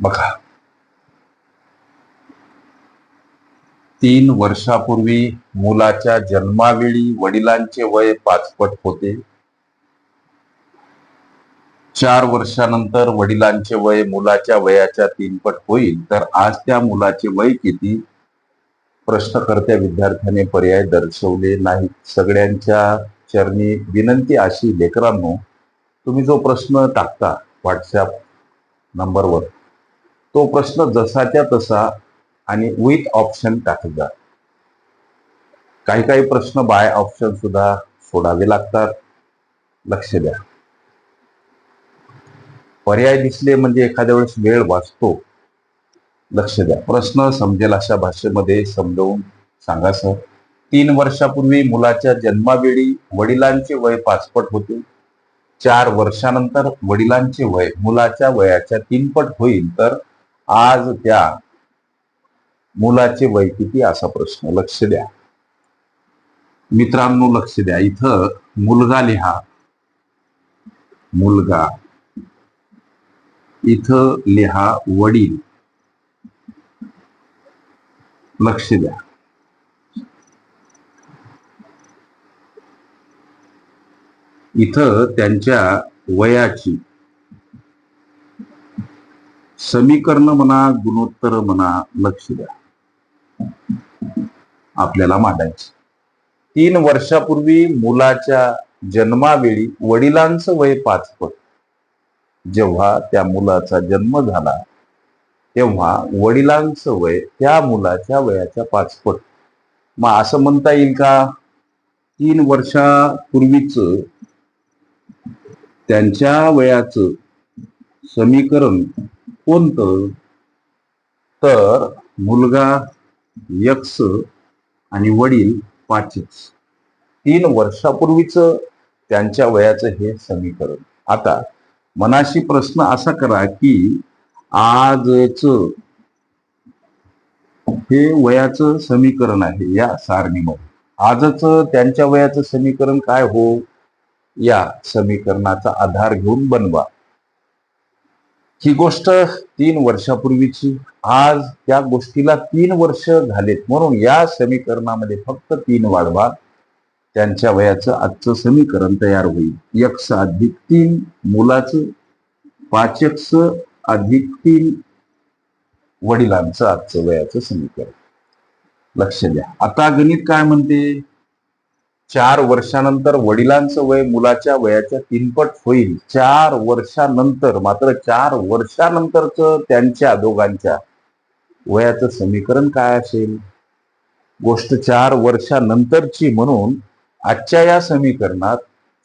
बघा. तीन वर्षापूर्वी मुलाच्या जन्मावेळी वडिलांचे वय पाचपट होते. चार वर्षानंतर वडिलांचे वय मुलाच्या वयाच्या तीनपट होईल. तर आज त्या मुलाचे वय किती? प्रश्नकर्त्या विद्यार्थ्याने पर्याय दर्शवले नाहीत. सगळ्यांच्या चरणी विनंती अशी लेकरांनो तुम्ही जो प्रश्न टाकता व्हॉट्सॲप नंबरवर तो प्रश्न जसाच्या तसा आणि विथ ऑप्शन टाकत काही काही प्रश्न बाय ऑप्शन सुद्धा सोडावे लागतात. लक्ष द्या. पर्याय दिसले म्हणजे एखाद्या वेळेस वेळ वाचतो. लक्ष द्या. प्रश्न समजेल अशा भाषेमध्ये समजावून सांगा सर. तीन वर्षापूर्वी मुलाच्या जन्मावेळी वडिलांचे वय पाचपट होते. चार वर्षानंतर वडिलांचे वय मुलाच्या वयाच्या तीनपट होईल तर आज त्या मुलाचे वय किती असा प्रश्न. लक्ष द्या. मित्रांनो लक्ष द्या. इथं मुलगा लिहा. मुलगा. इथं लिहा वडील. लक्ष द्या. इथं त्यांच्या वयाची समीकरण म्हणा गुणोत्तर म्हणा लक्ष द्या. आपल्याला मांडायचं. तीन वर्षापूर्वी मुलाच्या जन्मावेळी वडिलांचं वय पाचपट जेव्हा त्या मुलाचा जन्म झाला तेव्हा वडिलांचं वय त्या मुलाच्या वयाच्या पाचपट मग असं म्हणता येईल का? तीन वर्षापूर्वीच त्यांच्या वयाचं समीकरण कोणतं? तर मुलगा यक्ष आणि वडील पाचच. तीन वर्षापूर्वीच त्यांच्या वयाचं हे समीकरण. आता मनाशी प्रश्न असा करा की आजच हे वयाचं समीकरण आहे या सारणीमध्ये. आजच त्यांच्या वयाचं समीकरण काय हो? या समीकरणाचा आधार घेऊन बनवा. ही गोष्ट तीन वर्षापूर्वीची. आज त्या गोष्टीला तीन वर्ष झालेत. म्हणून या समीकरणामध्ये फक्त तीन वाढवा. त्यांच्या वयाचं आजचं समीकरण तयार होईल. यक्स अधिक तीन मुलाचं. पाच यक्स अधिक तीन वडिलांचं आजचं वयाचं समीकरण. लक्ष द्या. आता गणित काय म्हणते? चार वर्षानंतर वडिलांचं वय मुलाच्या वयाच्या तीनपट होईल. चार वर्षानंतर मात्र चार वर्षानंतरच त्यांच्या दोघांच्या वयाचं समीकरण काय असेल? गोष्ट चार वर्षानंतरची म्हणून आजच्या या समीकरणात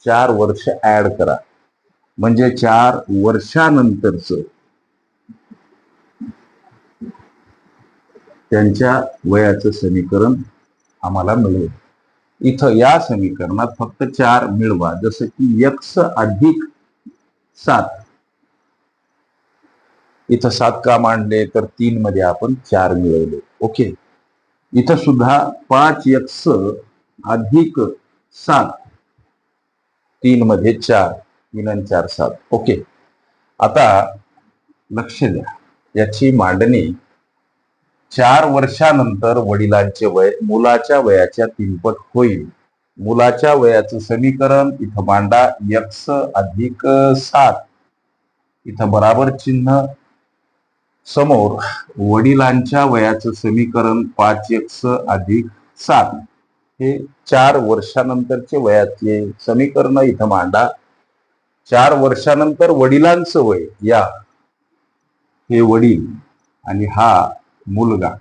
चार वर्ष ऍड करा. म्हणजे चार वर्षानंतरच त्यांच्या वयाचं समीकरण आम्हाला मिळेल. इथं या समीकरणात फक्त चार मिळवा. जसं की यक्स अधिक सात. इथं सात का मांडले? तर तीन मध्ये आपण चार मिळवले. ओके. इथं सुद्धा पाच यक्स अधिक सात. तीन मध्ये चार. तीन आणि चार सात. ओके. आता लक्ष द्या. याची मांडणी चार वर्षानंतर वडिलांचे वय मुलाच्या वयाच्या तीनपट होईल. मुलाच्या वयाचं समीकरण इथं मांडा यक्स अधिक सात. इथं बराबर चिन्ह. समोर वडिलांच्या वयाचं समीकरण पाच यक्स अधिक सात. हे चार वर्षानंतरचे वयाचे समीकरण इथं मांडा. चार वर्षानंतर वडिलांचं वय या. हे वडील आणि हा मुलगा.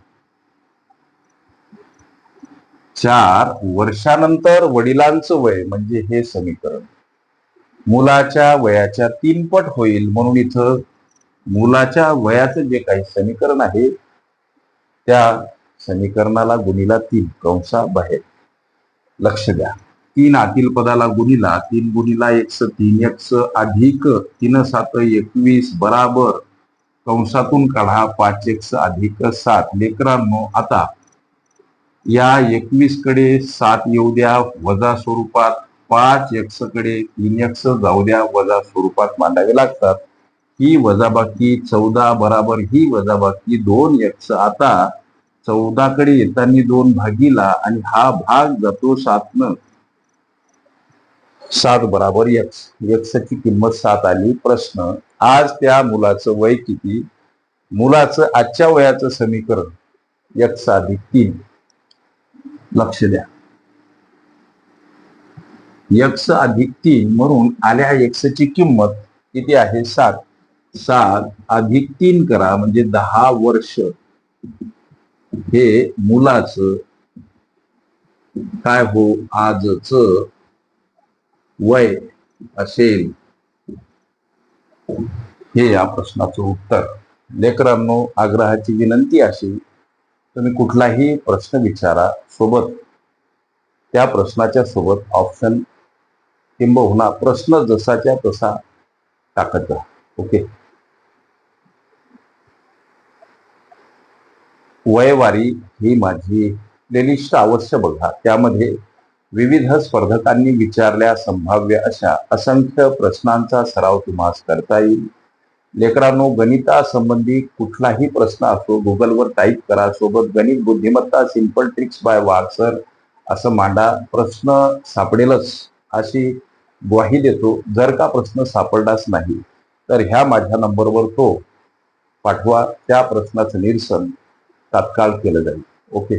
चार वर्षानंतर वडिलांचं वय म्हणजे हे समीकरण. मुलाच्या वयाच्या तीनपट होईल म्हणून इथं मुलाच्या वयाचं जे काही समीकरण आहे त्या समीकरणाला गुणीला तीन कंसा बाहेर. लक्ष द्या. तीन आतील पदाला गुणीला तीन गुणीला एकस तीन एकस अधिक तीन सात एकवीस बराबर. कंसातून काढा पाच एक अधिक सात. लेकरांनो आता या एकवीसकडे सात येऊ द्या वजा स्वरूपात पाच एक्सकडे तीन एक्स जाऊ द्या वजा स्वरूपात मांडावे लागतात. ही वजाबाकी चौदा बराबर ही वजाबाकी दोन एक्स आता चौदाकडे येताना दोन भागीला आणि हा भाग जातो सात न सात बराबर एक्स. एक्सची किंमत सात आली. प्रश्न आज त्या मुलाचं वय किती? मुलाचं आजच्या वयाचं समीकरण एक साधिक तीन. लक्ष द्या. यक्ष अधिक तीन म्हणून आल्या यक्षची किंमत किती आहे? सात. सात अधिक तीन करा म्हणजे दहा वर्ष. हे मुलाचं काय हो? आजच वय असेल. हे या प्रश्नाचं उत्तर. लेकरांनो आग्रहाची विनंती अशी तुम्ही कुठलाही प्रश्न विचारा सोबत त्या प्रश्नाच्या सोबत ऑप्शन किंबहुना प्रश्न जसाच्या तसा टाकत जा. ओके? वयवारी ही माझी प्लेलिस्ट अवश्य बघा. त्यामध्ये विविध स्पर्धकांनी विचारल्या संभाव्य अशा असंख्य प्रश्नांचा सराव तुम्हास करता येईल. लेकरांनो गणितासंबंधी कुठलाही प्रश्न असो गुगलवर टाईप करा. सोबत गणित बुद्धिमत्ता सिंपल ट्रिक्स बाय वागसर असं मांडा. प्रश्न सापडेलच अशी ग्वाही देतो. जर का प्रश्न सापडलाच नाही तर ह्या माझ्या नंबरवर तो पाठवा. त्या प्रश्नाचं निरसन तात्काळ केलं जाईल. ओके.